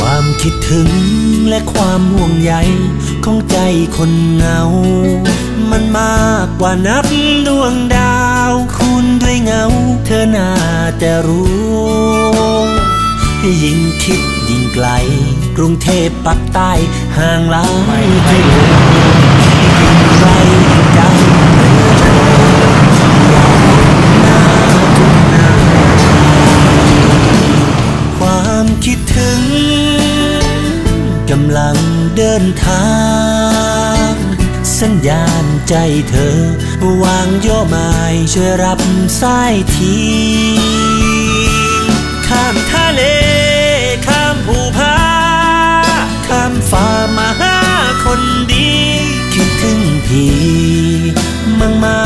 ความคิดถึงและความห่วงใยของใจคนเหงา มันมากกว่านับดวงดาว คุณด้วยเงา เธอน่าจะรู้ ยิ่งคิดยิ่งไกล กรุงเทพปักใต้ห่างหลายกิโลยิ่งไกลใจความคิดถึงกำลัง เดินทาง สัญญาณใจเธอ วางโยไม้ช่วยรับสายทีข้ามทะเล ข้ามภูผาข้ามฟ้ามาหาคนดี คิดถึงพี่มังไม้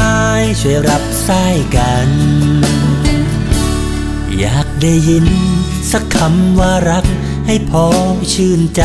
ช่วยรับสายกัน อยากได้ยินสักคำว่ารักให้พอชื่นใจ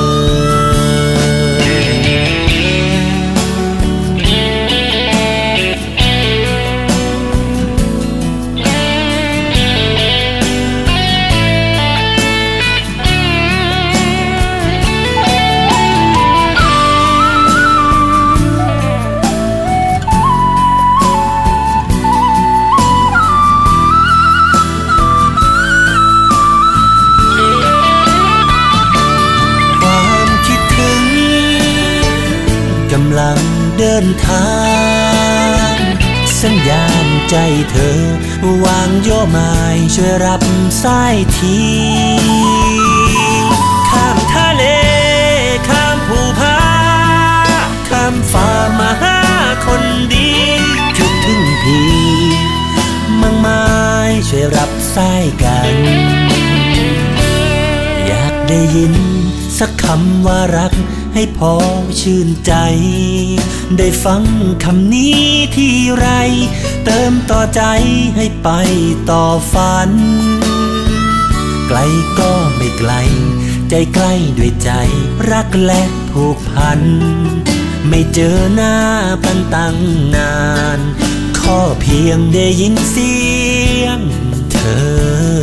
กำลังเดินทาง สัญญาณใจเธอ วางโยไม้ช่วยรับสายทีข้ามทะเล ข้ามภูผาข้ามฟ้ามาหาคนดีคิดถึงพี่มังไม้ช่วยรับสายกัน ได้ยิน สักคำว่ารักให้พอชื่นใจ ได้ฟังคำนี้ที่ไร เติมต่อใจให้ไปต่อฝัน ไกลก็ไม่ไกล ใจใกล้ด้วยใจรักและผูกพัน ไม่เจอหน้าพันตั้งนาน ข้อเพียงได้ยินเสียงเธอ